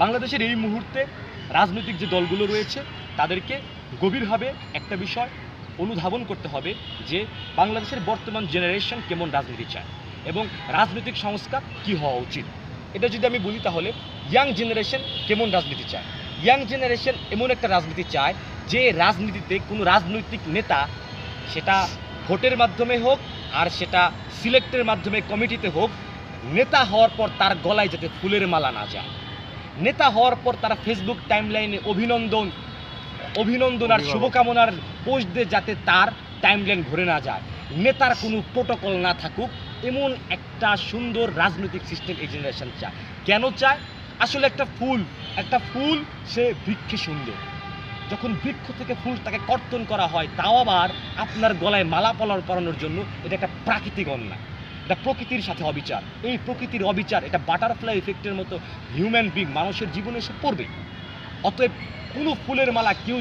বাংলাদেশের এই মুহূর্তে রাজনৈতিক যে দলগুলো রয়েছে, তাদেরকে গভীরভাবে একটা বিষয় অনুধাবন করতে হবে যে বাংলাদেশের বর্তমান জেনারেশন কেমন রাজনীতি চায় এবং রাজনৈতিক সংস্কার কি হওয়া উচিত। এটা যদি আমি বলি তাহলে ইয়াং জেনারেশন কেমন রাজনীতি চায়? ইয়াং জেনারেশন এমন একটা রাজনীতি চায় যে রাজনীতিতে কোনো রাজনৈতিক নেতা সেটা ভোটের মাধ্যমে হোক আর সেটা সিলেক্টের মাধ্যমে কমিটিতে হোক, নেতা হওয়ার পর তার গলায় যাতে ফুলের মালা না যায়। নেতা হওয়ার পর তারা ফেসবুক টাইমলাইনে অভিনন্দন অভিনন্দন আর শুভকামনার পোস্ট দিয়ে যাতে তার টাইমলাইন ঘুরে না যায়। নেতার কোনো প্রোটোকল না থাকুক এমন একটা সুন্দর রাজনৈতিক সিস্টেম এই জেনারেশন চায়। কেন চায়? আসলে একটা ফুল একটা ফুল সে বৃক্ষে সুন্দর। যখন বৃক্ষ থেকে ফুল তাকে কর্তন করা হয় তাও আবার আপনার গলায় মালা পলার পরানোর জন্য এটা একটা প্রাকৃতিক অন্যায়। এটা প্রকৃতির সাথে অবিচার। এই প্রকৃতির অবিচার, এটা বাটারফ্লাই ইফেক্টের মতো হিউম্যান বিং মানুষের জীবনে এসে পড়বে। অতএব কোনো ফুলের মালা কেউ